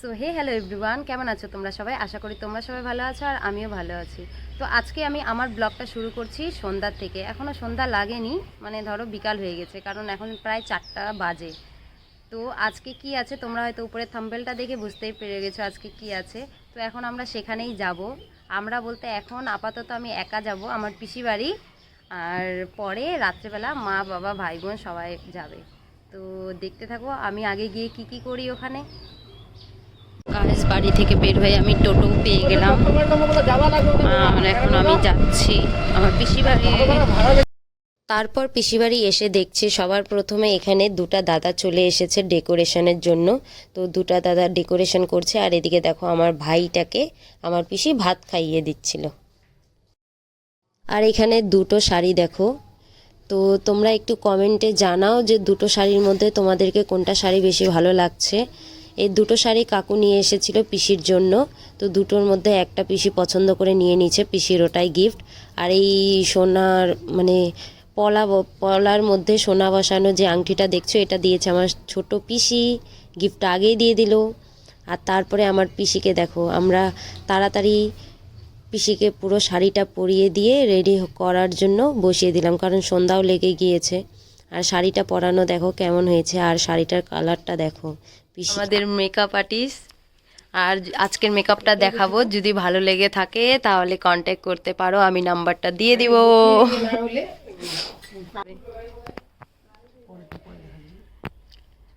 So hey, hello everyone, কেমন আছো তোমরা সবাই? আশা করি তোমরা সবাই ভালো আছো আর আমিও ভালো আছি। তো আজকে আমি আমার ব্লগটা শুরু করছি সন্ধ্যার থেকে। এখনও সন্ধ্যা লাগেনি মানে ধরো বিকাল হয়ে গেছে, কারণ এখন প্রায় চারটা বাজে। তো আজকে কি আছে তোমরা হয়তো উপরে থাম্বেলটা দেখে বুঝতেই পেরে গেছো আজকে কি আছে। তো এখন আমরা সেখানেই যাব। আমরা বলতে এখন আপাতত আমি একা যাব, আমার পিসি বাড়ি। আর পরে রাত্রেবেলা মা, বাবা, ভাই, বোন সবাই যাবে। তো দেখতে থাকো, আমি আগে গিয়ে কি কি করি ওখানে। গাইস বাড়ি থেকে বের হয়ে আমি টোটো পেয়ে গেলাম। আর এখন আমি যাচ্ছি আমার পিসি বাড়ি। তারপর পিসিবাড়ি এসে দেখছি সবার প্রথমে এখানে দুটা দাদা চলে এসেছে ডেকোরেশনের জন্য। তো দুটা দাদা ডেকোরেশন করছে আর এদিকে দেখো আমার ভাইটাকে আমার পিসি ভাত খাইয়ে দিচ্ছিল। আর এখানে দুটো শাড়ি দেখো। তো তোমরা একটু কমেন্টে জানাও যে দুটো শাড়ির মধ্যে তোমাদেরকে কোনটা শাড়ি বেশি ভালো লাগছে। এই দুটো শাড়ি কাকু নিয়ে এসেছিল পিসির জন্য। তো দুটোর মধ্যে একটা পিসি পছন্দ করে নিয়ে নিয়েছে পিসির ওটাই গিফট আর এই সোনার মানে পলা পলার মধ্যে সোনা বসানো যে আংটিটা দেখছ, এটা দিয়েছে আমার ছোট পিসি। গিফট আগেই দিয়ে দিল। আর তারপরে আমার পিসিকে দেখো, আমরা তাড়াতাড়ি পিসিকে পুরো শাড়িটা পরিয়ে দিয়ে রেডি করার জন্য বসিয়ে দিলাম, কারণ সন্ধ্যাও লেগে গিয়েছে। আর শাড়িটা পরানো দেখো কেমন হয়েছে, আর শাড়িটার কালারটা দেখো। আমাদের মেকআপ আর্টিস্ট আর আজকের মেকআপটা দেখাবো। যদি ভালো লেগে থাকে তাহলে কন্ট্যাক্ট করতে পারো। আমি নাম্বারটা দিয়ে দিব।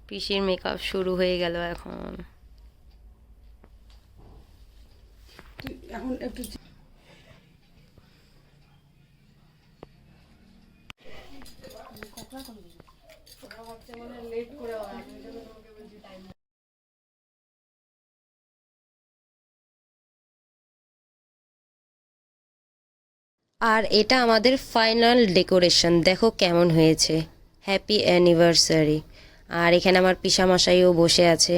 পিসির মেকআপ শুরু হয়ে গেল এখন। এখন একটু আর এটা আমাদের ফাইনাল ডেকোরেশন দেখো কেমন হয়েছে। হ্যাপি অ্যানিভার্সারি আর এখানে আমার পিসামশাইও বসে আছে।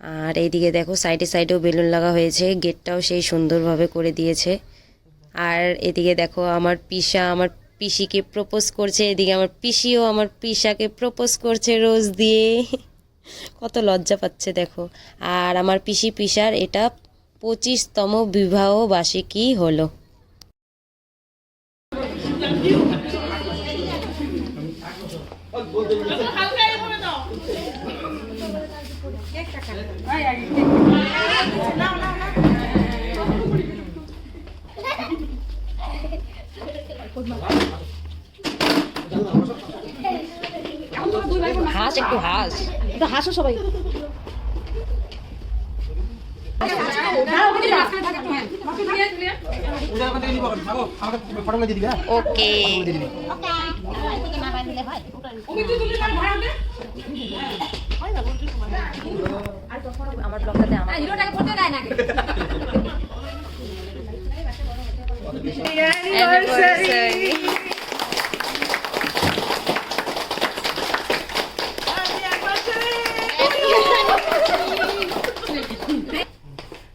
আর এইদিকে দেখো সাইডে সাইডেও বেলুন লাগা হয়েছে। গেটটাও সেই সুন্দরভাবে করে দিয়েছে। আর এদিকে দেখো আমার পিসা, আমার পিসিকে প্রপোজ করছে। এদিকে আমার পিসিও আমার পিসাকে প্রপোজ করছে রোজ দিয়ে। কত লজ্জা পাচ্ছে দেখো। আর আমার পিসি, পিসার, এটা পঁচিশতম বিবাহ বার্ষিকী হলো। হাস একটু হাস। একটু হাসো সবাই। ওকে। আমার ব্লগটাতে আমার Anniversary.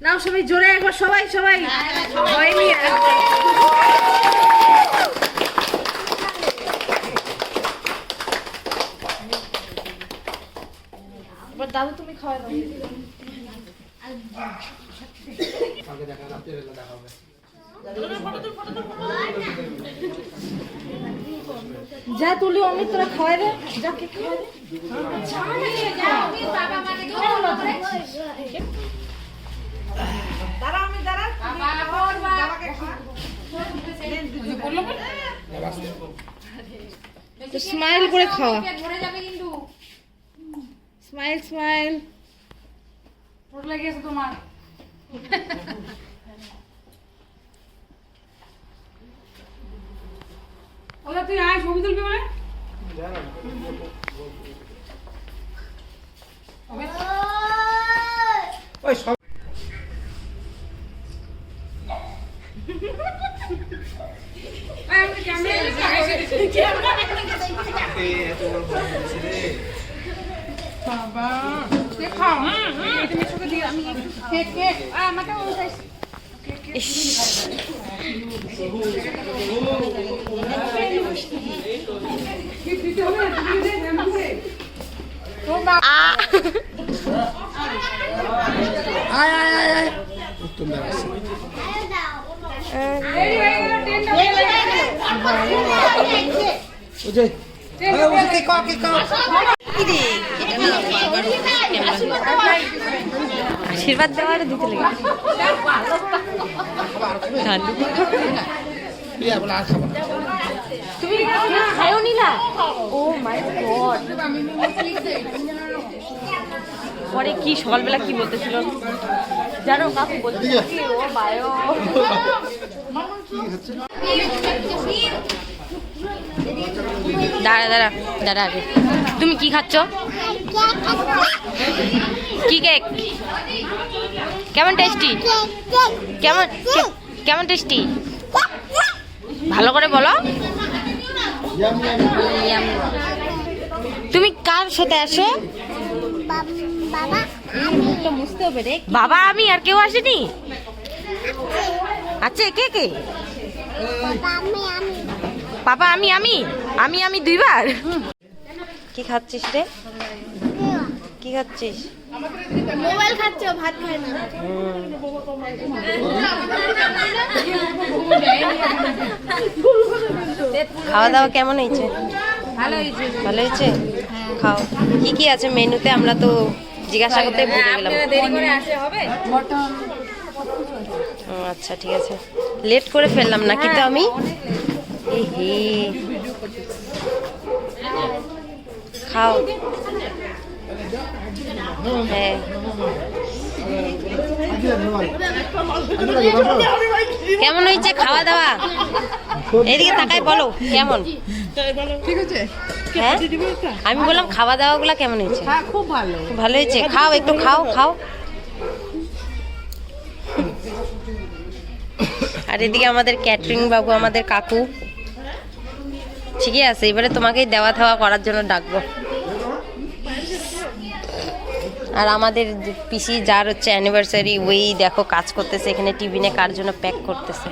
নাও সবাই জোরে একবার সবাই সবাই সবাই মিলে এবার দাদু তুমি খাওয়া দাও। কালকে দেখা রাত্রিবেলা দেখা হবে। যা তুলি অমিত তোরা খাওয়াই দে। যা কে খাওয়াই দে। দাঁড়া আমি দাঁড়া স্মাইল করে খাওয়া স্মাইল স্মাইল ওরা তুই আয় ছবি তুলবি বলে ওই সব আয় আমাকে ক্যামেরা বাবা দেখাও হুম হুম এটা মিশুকে দিয়ে আমি কেক কেক আয় আমাকে উঠাইস দিতে হবে দিতে হবে আ তোমরা আসছে ওই যে আরে ওই যে কে কা কে কা আশীর্বাদ দেওয়ার দিতে লেগে তুমি খায়ও নিলা ও মাই গড। পরে কি সকালবেলা কি বলতেছিল? জানো কাকু বলতেছিল ও বায়ো। দাঁড়া দাঁড়া দাঁড়া আগে। তুমি কি খাচ্ছ? কি কেক? কেমন টেস্টি? কেমন কেমন টেস্টি? ভালো করে বলো। তুমি কার সাথে আসো? বাবা আমি আর কেউ আসেনি? আচ্ছা কে কে? বাবা আমি আমি। আমি আমি দুইবার? কি খাচ্ছিস রে? কি খাচ্ছিস? মোবাইল খাচ্ছে ভাত খায় না। খাওয়া দাওয়া কেমন হয়েছে? ভালো হয়েছে। ভালো হয়েছে? খাও। কি কি আছে মেনুতে? আমরা তো জিজ্ঞাসা করতে ভুলে গেলাম। দেরি করে আসে হবে? ও, আচ্ছা ঠিক আছে। লেট করে ফেললাম না কিন্তু আমি? হে খাও। হ্যাঁ। কেমন হয়েছে খাওয়া দাওয়া? এদিকে তাকাই বলো কেমন? ঠিক আছে। হ্যাঁ? আমি বললাম খাওয়া দাওয়া গুলা কেমন হয়েছে? হ্যাঁ খুব ভালো। ভালো হয়েছে? খাও একটু খাও খাও। আর এদিকে আমাদের ক্যাটারিং বাবু আমাদের কাকু। ঠিকই আছে এবারে তোমাকেই দেওয়া থাওয়া করার জন্য ডাকবো। আর আমাদের পিসি যার হচ্ছে অ্যানিভার্সারি ওই দেখো কাজ করতেছে, এখানে টিফিনে কার জন্য প্যাক করতেছে।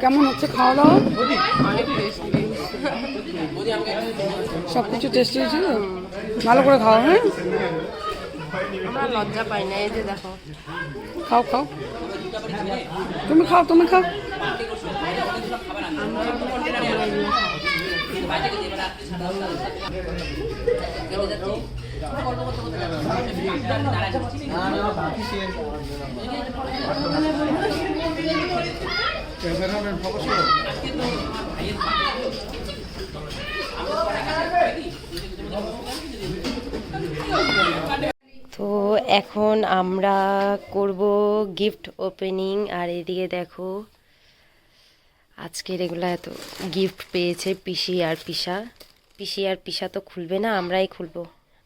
কেমন হচ্ছে খাওয়া দাওয়া সব কিছু টেস্টি হয়েছিল? ভালো করে খাওয়া হ্যাঁ? আমরা লজ্জা পাই না এই যে দেখো। খাও খাও। তুমি খাও তুমি খাও। তো এখন আমরা করব গিফট ওপেনিং আর এদিকে দেখো, আজকের এগুলো এত গিফট পেয়েছে পিসি আর পিসা। পিসি আর পিসা তো খুলবে না, আমরাই খুলবো।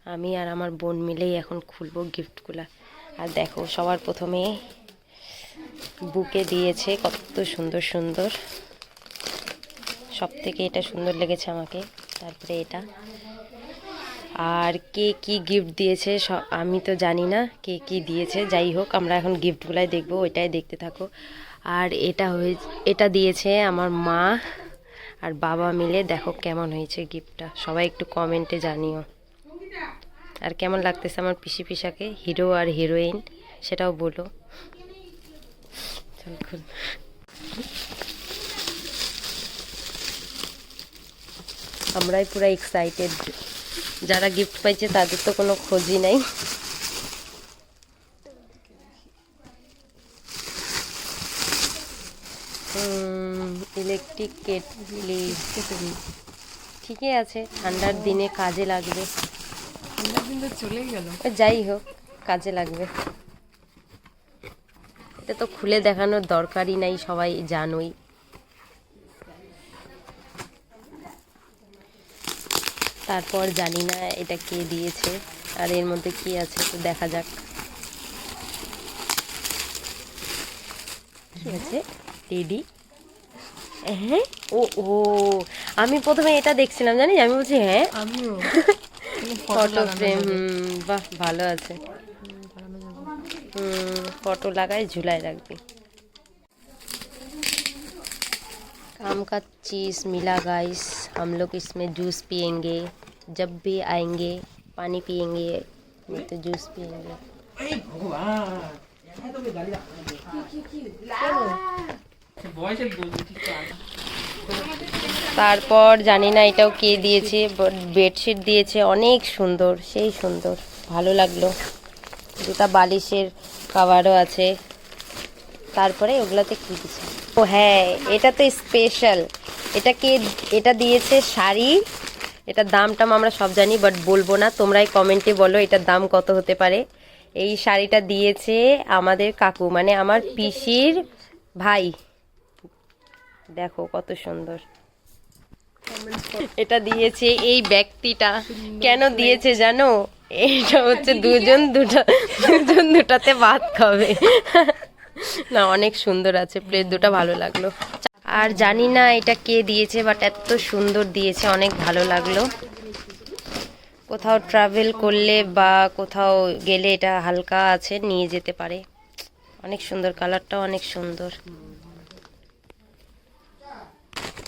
আমি আর আমার বোন মিলেই এখন খুলবো গিফটগুলো আর দেখো, সবার প্রথমে বুকে দিয়েছে কত সুন্দর সুন্দর। সব থেকে এটা সুন্দর লেগেছে আমাকে, তারপরে এটা। আর কে কি গিফট দিয়েছে আমি তো জানি না কে কি দিয়েছে, যাই হোক, আমরা এখন গিফটগুলাই দেখব, ওইটাই দেখতে থাকো। আর এটা হয়ে এটা দিয়েছে আমার মা আর বাবা মিলে, দেখো কেমন হয়েছে গিফটটা সবাই একটু কমেন্টে জানিও। আর কেমন লাগতেছে আমার পিসি পিসাকে? হিরো আর হিরোইন সেটাও বলো। আমরাই পুরো এক্সাইটেড যারা গিফট পাইছে তাদের তো কোনো খোঁজই নাই। ইলেকট্রিক কেটলি ঠিকই আছে ঠান্ডার দিনে কাজে লাগবে। চলে গেল। যাই হোক কাজে লাগবে। এটা তো খুলে দেখানোর দরকারই নাই সবাই জানোই। তারপর জানি না এটা কে দিয়েছে আর এর মধ্যে কি আছে তো দেখা যাক কি আছে টেডি হ্যাঁ ও ও আমি প্রথমে এটা দেখছিলাম জানিস আমি বলছি হ্যাঁ আমিও ফটো ফ্রেম বাহ ভালো আছে হুম ফটো লাগাই ঝুলায় রাখবি आम का चीज़ मिला गाइस हम लोग इसमें जूस पियेंगे जब भी आएंगे पानी पियेंगे नहीं तो जूस पियेंगे এই ভগবান এত বে গালি বয়সে বলছি ঠিক আছে তারপর জানি না এটাও কে দিয়েছে বেডশিট দিয়েছে অনেক সুন্দর সেই সুন্দর ভালো লাগলো দুটা বালিশের কাভারও আছে তারপরে ওগুলাতে কী দিচ্ছে ও হ্যাঁ এটা তো স্পেশাল এটা কে এটা দিয়েছে শাড়ি এটার দাম টাম আমরা সব জানি বাট বলব না। তোমরাই কমেন্টে বলো এটার দাম কত হতে পারে। এই শাড়িটা দিয়েছে আমাদের কাকু মানে আমার পিসির ভাই। দেখো কত সুন্দর। এটা দিয়েছে এই ব্যক্তিটা। কেন দিয়েছে জানো? এটা হচ্ছে দুজন দুটা, দুজন দুটাতে ভাত খাবে। না, অনেক সুন্দর আছে প্লেট দুটা ভালো লাগল। আর জানি না এটা কে দিয়েছে বাট এত সুন্দর দিয়েছে অনেক ভালো লাগল। কোথাও ট্রাভেল করলে বা কোথাও গেলে এটা হালকা আছে নিয়ে যেতে পারে। অনেক সুন্দর কালারটাও অনেক সুন্দর।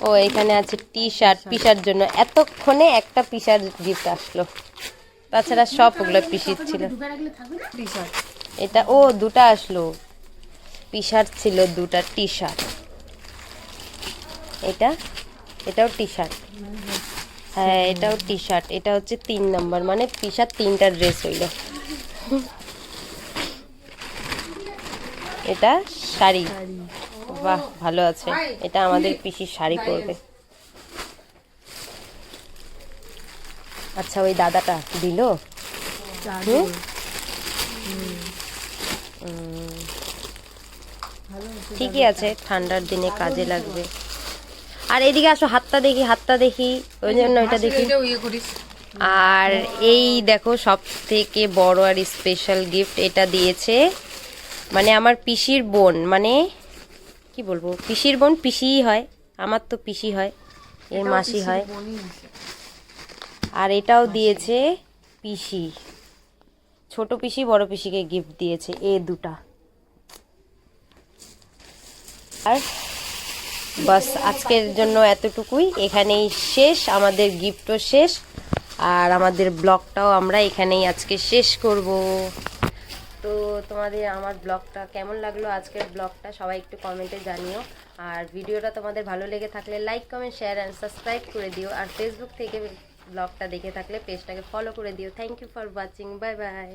ও এখানে আছে টি শার্ট পিসার জন্য। এতক্ষণে একটা পিসার গিফট আসলো। তাছাড়া সব ওগুলো পিসির ছিল। এটা ও দুটা আসলো। শার্ট ছিল দুটা টি শার্ট এটা এটাও টি শার্ট হ্যাঁ এটাও টি শার্ট এটা হচ্ছে তিন নাম্বার মানে টি শার্ট তিনটা ড্রেস হইল। এটা শাড়ি। বাহ ভালো আছে। এটা আমাদের পিসির শাড়ি পরবে। আচ্ছা ওই দাদাটা দিল? ঠিকই আছে ঠান্ডার দিনে কাজে লাগবে। আর এদিকে আসো হাতটা দেখি হাতটা দেখি ওই জন্য এটা দেখি। ইয়ে আর এই দেখো সব থেকে বড় আর স্পেশাল গিফট এটা দিয়েছে মানে আমার পিসির বোন মানে কি বলব পিসির বোন পিসিই হয় আমার তো পিসি হয় এর মাসি হয়। আর এটাও দিয়েছে পিসি ছোট পিসি বড় পিসিকে গিফট দিয়েছে এ দুটা। আর বাস আজকের জন্য এতটুকুই। এখানেই শেষ, আমাদের গিফটও শেষ, আর আমাদের ব্লগটাও আমরা এখানেই আজকে শেষ করব। তো তোমাদের আমার ব্লগটা কেমন লাগল? আজকের ব্লগটা সবাই একটু কমেন্টে জানিও। আর ভিডিওটা তোমাদের ভালো লেগে থাকলে like comment share and subscribe করে দিও। আর ফেসবুক থেকে ব্লগটা দেখে থাকলে পেজটাকে ফলো করে দিও। Thank you for watching bye bye